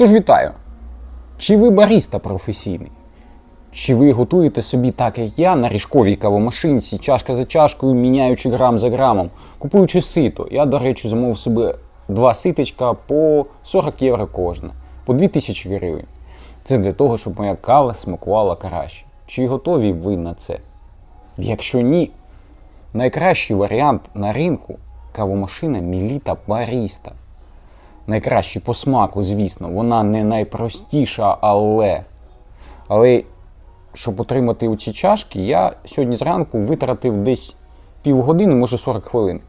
Тож вітаю! Чи ви баріста професійний? Чи ви готуєте собі так, як я, на ріжковій кавомашинці, чашка за чашкою, міняючи грам за грамом, купуючи сито? Я, до речі, замовив собі два ситочка по 40 євро кожне, по 2000 гривень. Це для того, щоб моя кава смакувала краще. Чи готові ви на це? Якщо ні, найкращий варіант на ринку кавомашина Міліта Баріста. Найкращий по смаку, звісно, вона не найпростіша, але. Але щоб отримати оці чашки, я сьогодні зранку витратив десь півгодини, може 40 хвилин.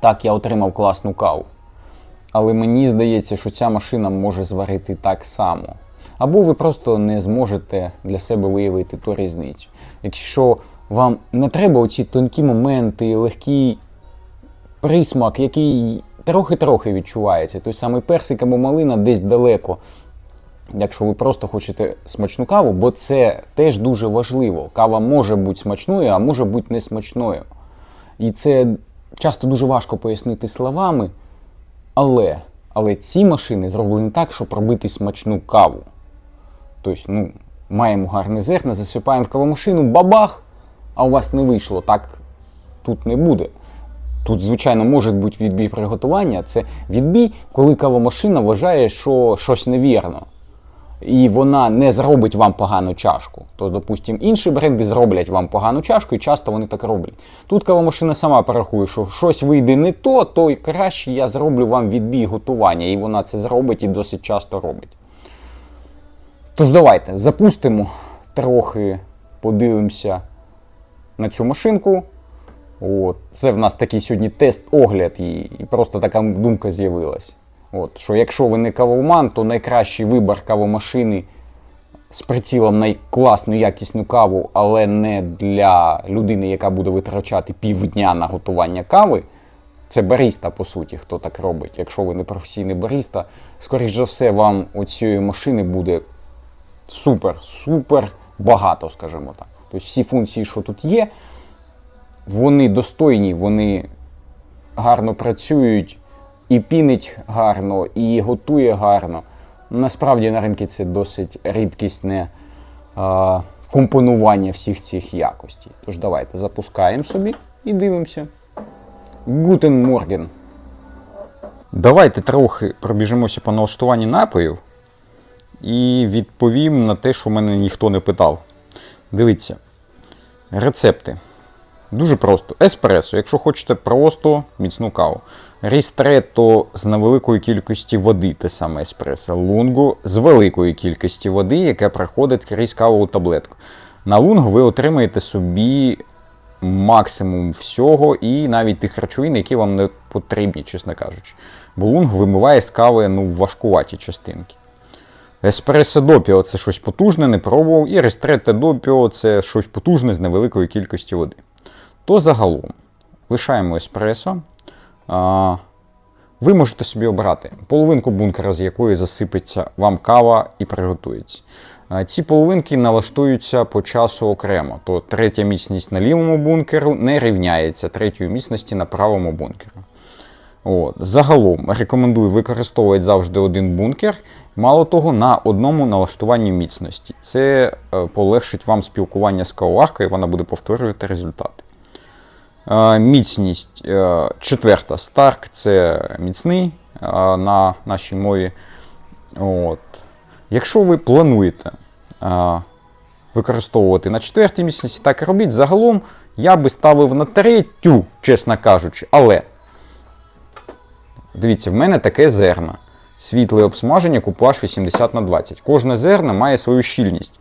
Так, я отримав класну каву. Але мені здається, що ця машина може зварити так само. Або ви просто не зможете для себе виявити ту різницю. Якщо вам не треба оці тонкі моменти, легкий присмак, який трохи-трохи відчувається, той самий персик або малина десь далеко. Якщо ви просто хочете смачну каву, бо це теж дуже важливо. Кава може бути смачною, а може бути не смачною. І це часто дуже важко пояснити словами. Але, але ці машини зроблені так, щоб робити смачну каву. Тобто, ну, маємо гарне зерна, засипаємо в кавомашину, бабах, а у вас не вийшло. Так тут не буде. Тут, звичайно, може бути відбій приготування. Це відбій, коли кавомашина вважає, що щось невірно. І вона не зробить вам погану чашку. То, допустимо, інші бренди зроблять вам погану чашку, і часто вони так роблять. Тут кавомашина сама порахує, що щось вийде не то, то краще я зроблю вам відбій готування. І вона це зробить і досить часто робить. Тож давайте запустимо трохи, подивимося на цю машинку. От. Це в нас такий сьогодні тест-огляд, і, просто така думка з'явилась. От, що якщо ви не кавоман, то найкращий вибір кавомашини з прицілом на класну якісну каву, але не для людини, яка буде витрачати півдня на готування кави. Це баріста, по суті, хто так робить. Якщо ви не професійний баріста, скоріш за все, вам оцієї машини буде супер, супер багато, скажімо так. Тобто всі функції, що тут є, вони достойні, вони гарно працюють, і пінить гарно, і готує гарно. Насправді на ринку це досить рідкісне а, компонування всіх цих якостей. Тож давайте запускаємо собі і дивимося. Гутен Морген. Давайте трохи пробіжимося по налаштуванні напоїв і відповім на те, що мене ніхто не питав. Дивіться. Рецепти. Дуже просто. Еспресо, якщо хочете просто міцну каву. Рістретто з невеликої кількості води, те саме еспресо. Лунго з великої кількості води, яка проходить крізь кавову таблетку. На лунго ви отримаєте собі максимум всього і навіть тих речовин, які вам не потрібні, чесно кажучи. Бо лунг вимиває з кави ну, важкуваті частинки. Еспресо допіо це щось потужне, не пробував. І рестрете допіо це щось потужне з невеликої кількості води. То загалом лишаємо еспресо. Ви можете собі обрати половинку бункера, з якої засипеться вам кава і приготується. Ці половинки налаштуються по часу окремо. То третя міцність на лівому бункеру не рівняється третьої міцності на правому бункеру. От. Загалом рекомендую використовувати завжди один бункер. Мало того, на одному налаштуванні міцності. Це е, полегшить вам спілкування з кавоваркою, вона буде повторювати результати. Міцність е, четверта Старк це міцний е, на нашій мові. От. Якщо ви плануєте е, використовувати на четвертій міцності, так і робіть. Загалом я би ставив на третю, чесно кажучи, але. Дивіться, в мене таке зерна. Світле обсмаження, купаж 80 на 20. Кожне зерна має свою щільність.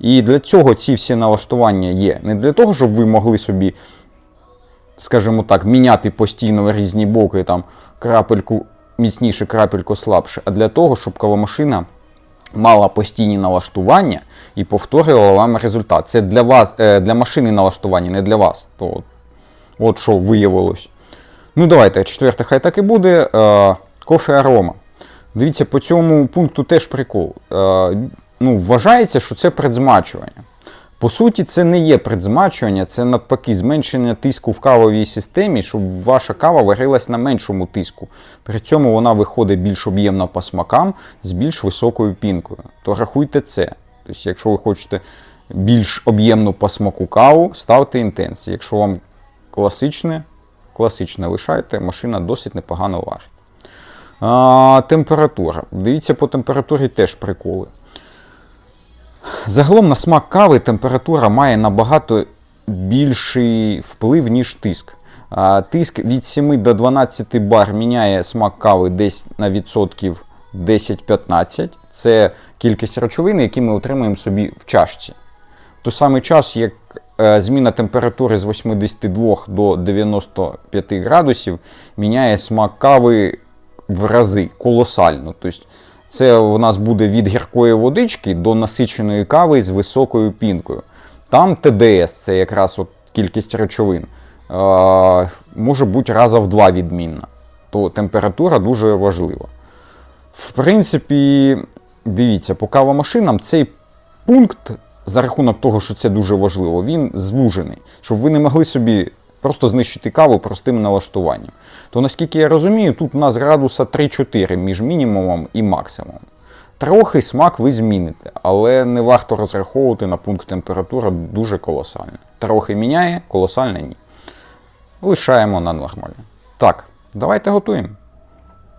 І для цього ці всі налаштування є. Не для того, щоб ви могли собі, скажімо так, міняти постійно різні боки, там крапельку міцніше, крапельку слабше, а для того, щоб кавомашина мала постійні налаштування і повторювала вам результат. Це для вас, е, для машини налаштування, не для вас. То от, що виявилось. Ну, давайте, четверте, хай так і буде. Е, кофе арома. Дивіться, по цьому пункту теж прикол. Е, ну, Вважається, що це предзмачування. По суті, це не є предзмачування, це навпаки зменшення тиску в кавовій системі, щоб ваша кава варилась на меншому тиску. При цьому вона виходить більш об'ємна по смакам з більш високою пінкою. То рахуйте це. Тобто, якщо ви хочете більш об'ємну по смаку каву, ставте інтенс. Якщо вам класичне, класичне лишайте, машина досить непогано варить. А, температура. Дивіться, по температурі теж приколи. Загалом на смак кави температура має набагато більший вплив, ніж тиск. Тиск від 7 до 12 бар міняє смак кави десь на відсотків 10-15. Це кількість речовин, які ми отримуємо собі в чашці. В той самий час, як е, зміна температури з 82 до 95 градусів міняє смак кави в рази колосально. Тобто це у нас буде від гіркої водички до насиченої кави з високою пінкою. Там ТДС, це якраз от кількість речовин, може бути раза в два відмінна. То температура дуже важлива. В принципі, дивіться, по кавомашинам цей пункт, за рахунок того, що це дуже важливо, він звужений, щоб ви не могли собі просто знищити каву простим налаштуванням. То наскільки я розумію, тут у нас градуса 3-4 між мінімумом і максимумом. Трохи смак ви зміните, але не варто розраховувати на пункт температура дуже колосальний. Трохи міняє, колосально ні. Лишаємо на нормальне. Так, давайте готуємо.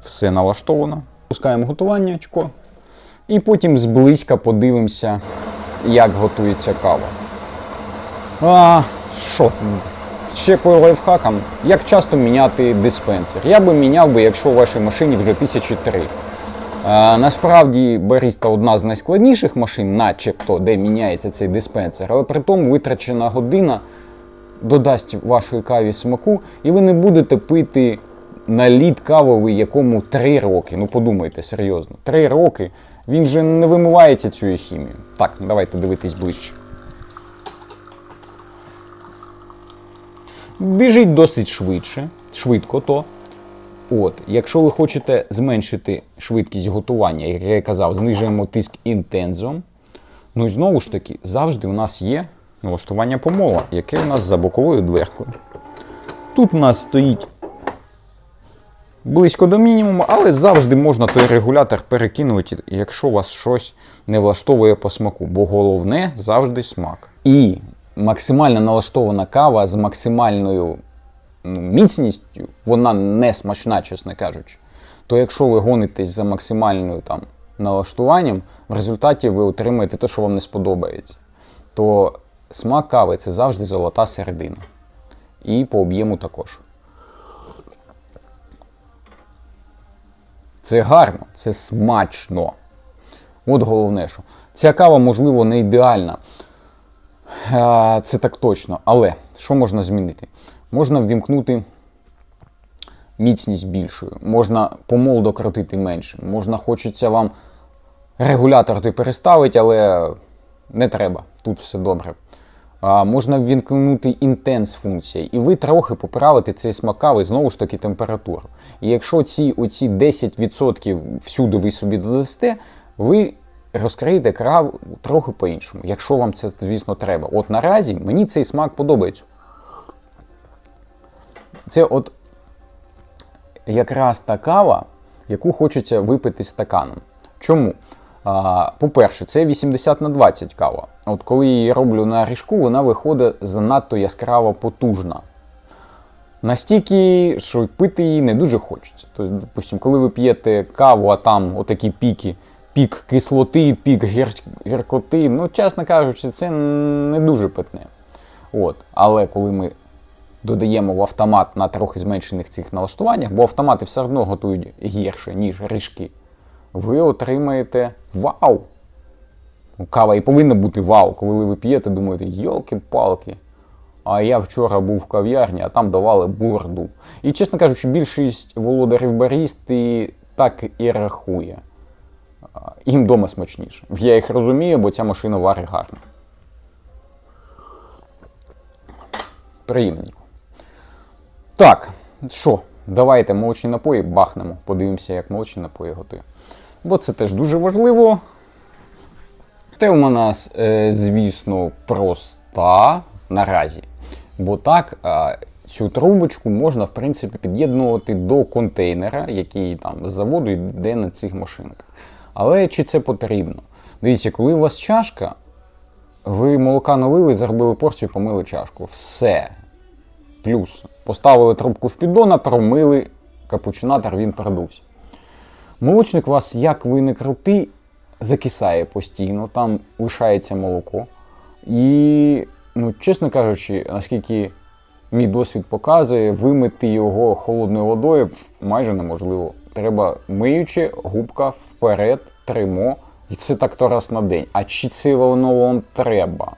Все налаштовано. Пускаємо готування очко. І потім зблизька подивимося, як готується кава. А, що? Ще по лайфхакам, як часто міняти диспенсер. Я би міняв би, якщо у вашій машині вже 1003. А, насправді баріста одна з найскладніших машин, начебто, де міняється цей диспенсер, але при тому витрачена година додасть вашої каві смаку, і ви не будете пити на лід кавовий, якому 3 роки. Ну подумайте серйозно, 3 роки він же не вимивається цією хімією. Так, давайте дивитись ближче. Біжить досить швидше, швидко то. От, якщо ви хочете зменшити швидкість готування, як я казав, знижуємо тиск інтензом. Ну і знову ж таки, завжди у нас є налаштування помола, яке у нас за боковою дверкою. Тут у нас стоїть близько до мінімуму, але завжди можна той регулятор перекинути, якщо вас щось не влаштовує по смаку. Бо головне завжди смак. І максимально налаштована кава з максимальною ну, міцністю, вона не смачна, чесно кажучи. То якщо ви гонитесь за максимальною там налаштуванням, в результаті ви отримаєте те, що вам не сподобається. То смак кави це завжди золота середина. І по об'єму також. Це гарно, це смачно. От головне, що ця кава, можливо, не ідеальна. Це так точно. Але що можна змінити? Можна ввімкнути міцність більшою, можна помол докрутити менше, можна хочеться вам регулятор переставити, але не треба. Тут все добре. А, можна ввімкнути інтенс функція, і ви трохи поправите цей смакавий знову ж таки температуру. І якщо ці оці 10% всюди ви собі додасте, ви розкриєте краву трохи по-іншому, якщо вам це, звісно, треба. От наразі мені цей смак подобається. Це от якраз та кава, яку хочеться випити стаканом. Чому? По-перше, це 80 на 20 кава. От коли її роблю на ріжку, вона виходить занадто яскраво потужна. Настільки, що пити її не дуже хочеться. Тобто, допустим, коли ви п'єте каву, а там отакі піки, пік кислоти, пік гір... гіркоти, ну, чесно кажучи, це не дуже питне. От. Але коли ми додаємо в автомат на трохи зменшених цих налаштуваннях, бо автомати все одно готують гірше, ніж ріжки, ви отримаєте вау! Ну, Кава і повинна бути вау, коли ви п'єте, думаєте, йолки-палки. А я вчора був в кав'ярні, а там давали бурду. І, чесно кажучи, більшість володарів барісти так і рахує. Їм вдома смачніше. Я їх розумію, бо ця машина варить гарно. Приємненько. Так, що, давайте молочні напої бахнемо. Подивимося, як молочні напої готує. Бо це теж дуже важливо. Тема у нас, е, звісно, проста наразі. Бо так, цю трубочку можна, в принципі, під'єднувати до контейнера, який там з заводу йде на цих машинках. Але чи це потрібно? Дивіться, коли у вас чашка, ви молока налили, заробили порцію, помили чашку. Все. Плюс. Поставили трубку в піддона, промили капучинатор, він продувся. Молочник у вас, як ви не крути, закисає постійно, там лишається молоко. І, ну, чесно кажучи, наскільки мій досвід показує, вимити його холодною водою майже неможливо. Треба миючи, губка вперед, тримо. І це так то раз на день. А чи це воно вам треба?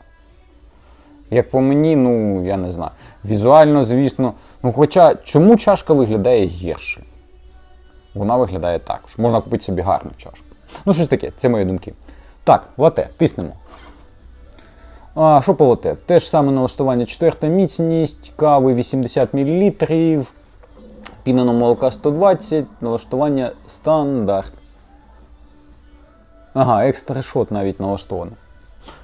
Як по мені, ну я не знаю. Візуально, звісно, ну хоча чому чашка виглядає гірше? Вона виглядає так, що можна купити собі гарну чашку. Ну, щось таке, це мої думки. Так, лате, тиснемо. А, що по лате? Те ж саме налаштування четверта міцність, кави 80 мл, піненого молока 120, налаштування стандарт. Ага, екстра шот навіть налаштований.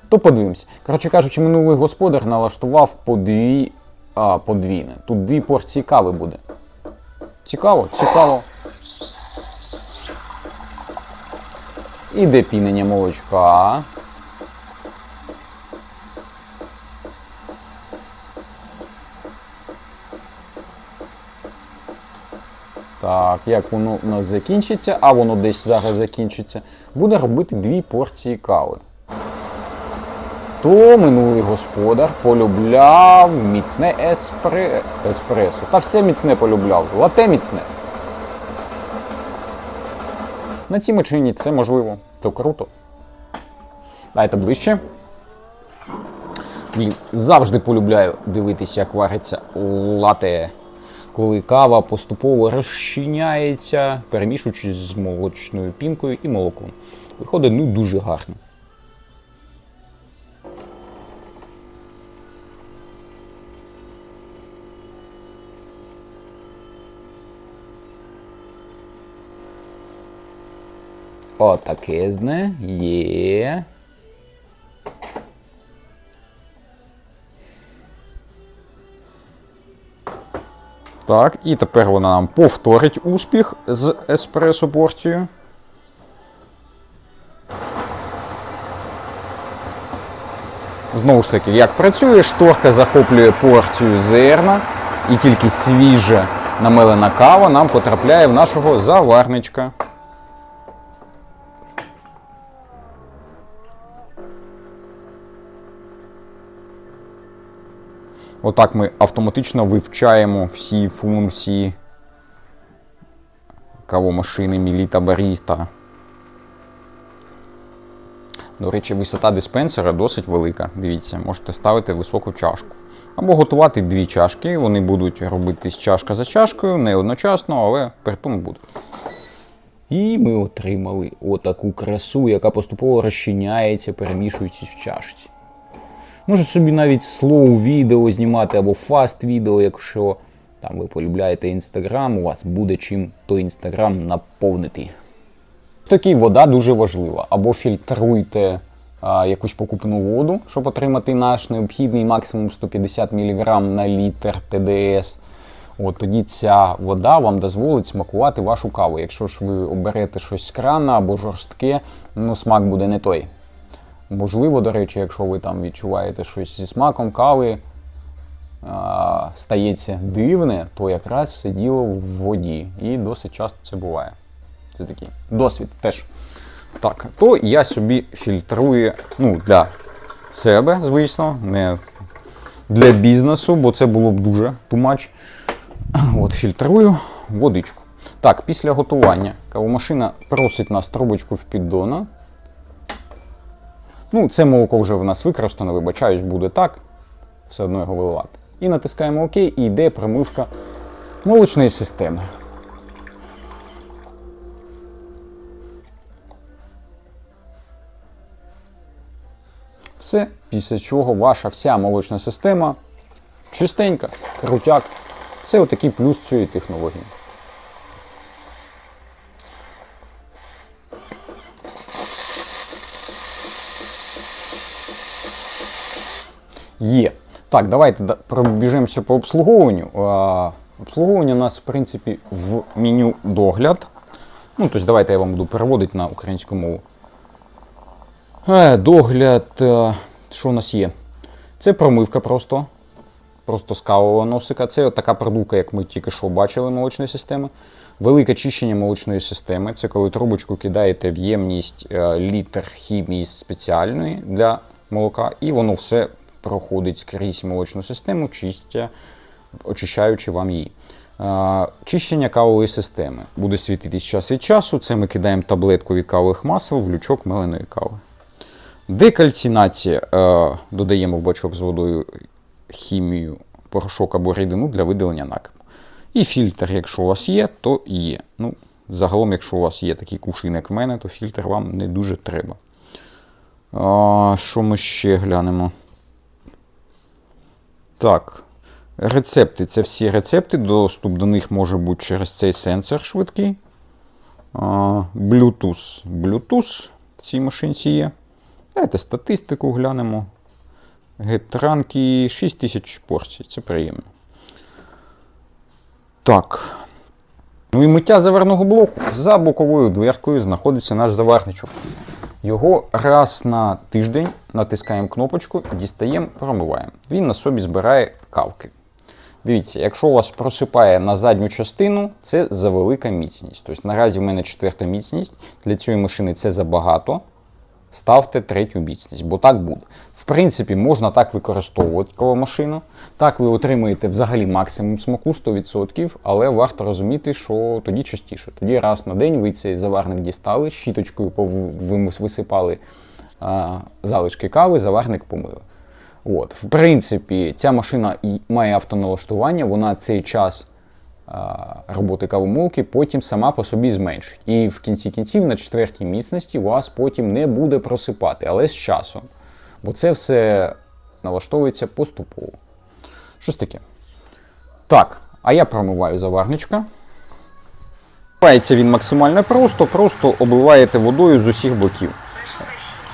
То подивимось. Коротше кажучи, минулий господар налаштував по дві. А, подвійне. Тут дві порції кави буде. Цікаво, цікаво. Іде пінення молочка. Так, як воно у нас закінчиться, а воно десь зараз закінчиться, буде робити дві порції кави. То минулий господар полюбляв міцне еспре... еспресо. Та все міцне полюбляв. Лате міцне. На цій машині це можливо. То круто. Дайте ближче. Блін, завжди полюбляю дивитися, як вариться лате. Коли кава поступово розчиняється, перемішуючись з молочною пінкою і молоком. Виходить ну дуже гарно. Отакезне є. Так, і тепер вона нам повторить успіх з еспресо порцією. Знову ж таки, як працює, шторка захоплює порцію зерна, і тільки свіжа намелена кава нам потрапляє в нашого заварничка. Отак ми автоматично вивчаємо всі функції кавомашини Міліта Баріста. До речі, висота диспенсера досить велика. Дивіться, можете ставити високу чашку. Або готувати дві чашки. Вони будуть робитись чашка за чашкою, не одночасно, але при тому будуть. І ми отримали отаку красу, яка поступово розчиняється, перемішуючись в чашці. Може собі навіть слоу відео знімати або фаст відео, якщо там ви полюбляєте інстаграм, у вас буде чим той інстаграм наповнити. Такий вода дуже важлива. Або фільтруйте а, якусь покупну воду, щоб отримати наш необхідний максимум 150 мг на літр ТДС. От тоді ця вода вам дозволить смакувати вашу каву. Якщо ж ви оберете щось з крана або жорстке, ну смак буде не той. Можливо, до речі, якщо ви там відчуваєте щось зі смаком кави, а, стається дивне, то якраз все діло в воді. І досить часто це буває. Це такий досвід теж. Так, то я собі фільтрую ну, для себе, звісно, не для бізнесу, бо це було б дуже тумач. От Фільтрую водичку. Так, після готування кавомашина просить нас трубочку в піддона. Ну, це молоко вже в нас використано, вибачаюсь, буде так. Все одно його виливати. І натискаємо ОК, і йде промивка молочної системи. Все, після чого ваша вся молочна система чистенька, крутяк. Це отакий плюс цієї технології. Є. Так, давайте да- пробіжимося по обслуговуванню. Обслуговування у нас, в принципі, в меню догляд. Ну, тобто, давайте я вам буду переводити на українську мову. Е, догляд. е, що у нас є? Це промивка просто. Просто з кавового носика. Це така продувка, як ми тільки що бачили молочної системи. Велике чищення молочної системи. Це коли трубочку кидаєте в ємність е, літр хімії спеціальної для молока, і воно все проходить скрізь молочну систему, чистя, очищаючи вам її. Чищення кавової системи буде світитись час від часу. Це ми кидаємо таблетку від кавових масел в лючок меленої кави. Декальцинація. Е, додаємо в бачок з водою хімію, порошок або рідину для видалення накипу. І фільтр, якщо у вас є, то є. Ну, загалом, якщо у вас є такий кувшин, як в мене, то фільтр вам не дуже треба. Що ми ще глянемо? Так. Рецепти. Це всі рецепти. Доступ до них може бути через цей сенсор швидкий. Bluetooth. Bluetooth в цій машинці є. Давайте статистику глянемо. Гетранки 6 тисяч порцій. Це приємно. Так. Ну і миття заварного блоку. За боковою дверкою знаходиться наш заварничок. Його раз на тиждень натискаємо кнопочку, дістаємо, промиваємо. Він на собі збирає кавки. Дивіться, якщо у вас просипає на задню частину, це завелика міцність. Тобто наразі в мене четверта міцність. Для цієї машини це забагато. Ставте третю міцність, бо так буде. В принципі, можна так використовувати машину. Так ви отримаєте взагалі максимум смаку 100%, але варто розуміти, що тоді частіше. Тоді раз на день ви цей заварник дістали, щіточкою висипали а, залишки кави, заварник помили. От, в принципі, ця машина і має автоналаштування, вона цей час роботи кавомолки потім сама по собі зменшить. І в кінці кінців на четвертій міцності вас потім не буде просипати, але з часом. Бо це все налаштовується поступово. Щось таке. Так, а я промиваю заварничка. Пається він максимально просто, просто обливаєте водою з усіх боків.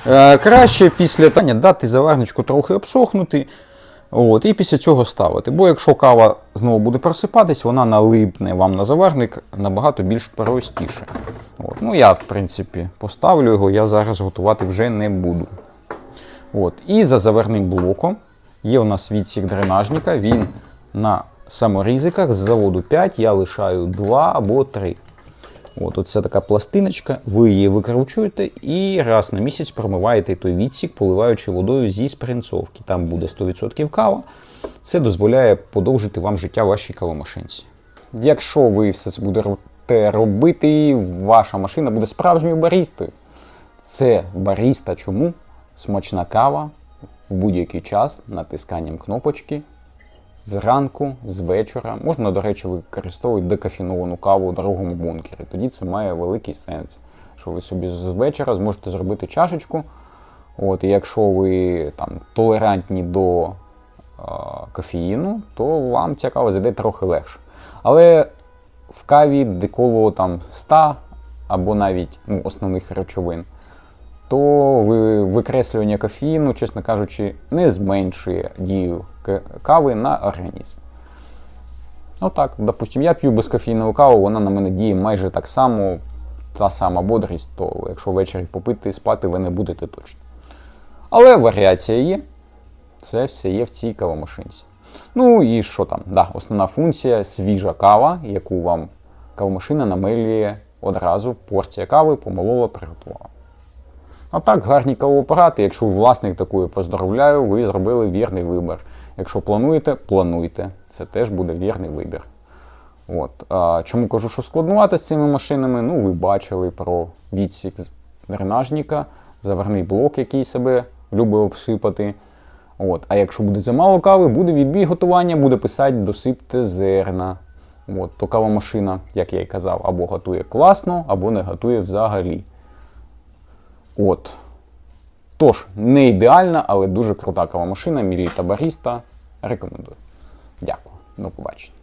Е, краще після тання дати заварничку трохи обсохнути. От, і після цього ставити. Бо якщо кава знову буде просипатись, вона налипне вам на заварник набагато більш простіше. От. Ну, я, в принципі, поставлю його, я зараз готувати вже не буду. От. І за заварним блоком є у нас відсік дренажника, він на саморізиках з заводу 5, я лишаю 2 або 3. От, оце така пластиночка, ви її викручуєте і раз на місяць промиваєте той відсік, поливаючи водою зі спринцовки. Там буде 100% кава. Це дозволяє подовжити вам життя вашій кавомашинці. Якщо ви все це будете робити, ваша машина буде справжньою барістою. Це баріста чому? Смачна кава в будь-який час натисканням кнопочки зранку, з вечора. Можна, до речі, використовувати декафіновану каву у дорогому бункері. Тоді це має великий сенс. Що ви собі з вечора зможете зробити чашечку. От, і якщо ви там толерантні до е, кофеїну, то вам ця кава зайде трохи легше. Але в каві деколо там 100 або навіть ну, основних речовин, то викреслювання кофеїну, чесно кажучи, не зменшує дію кави на організм. Отак, допустим, я п'ю безкофійну каву, вона на мене діє майже так само, та сама бодрість, то якщо ввечері попити і спати, ви не будете точно. Але варіація є. Це все є в цій кавомашинці. Ну і що там? Да, основна функція свіжа кава, яку вам кавомашина намилює одразу. Порція кави помолола, приготувала. А так, гарні кавоапарати. Якщо власник такої, поздравляю, ви зробили вірний вибір. Якщо плануєте, плануйте. Це теж буде вірний вибір. От. А, чому кажу, що складнувати з цими машинами? Ну, ви бачили про відсік з дренажника, заварний блок, який себе любить обсипати. От. А якщо буде замало кави, буде відбій готування, буде писати досипте зерна. От. То кава машина, як я і казав, або готує класно, або не готує взагалі. От. Тож, не ідеальна, але дуже крута кавомашина, Міліта Баріста. Рекомендую. Дякую. До побачення.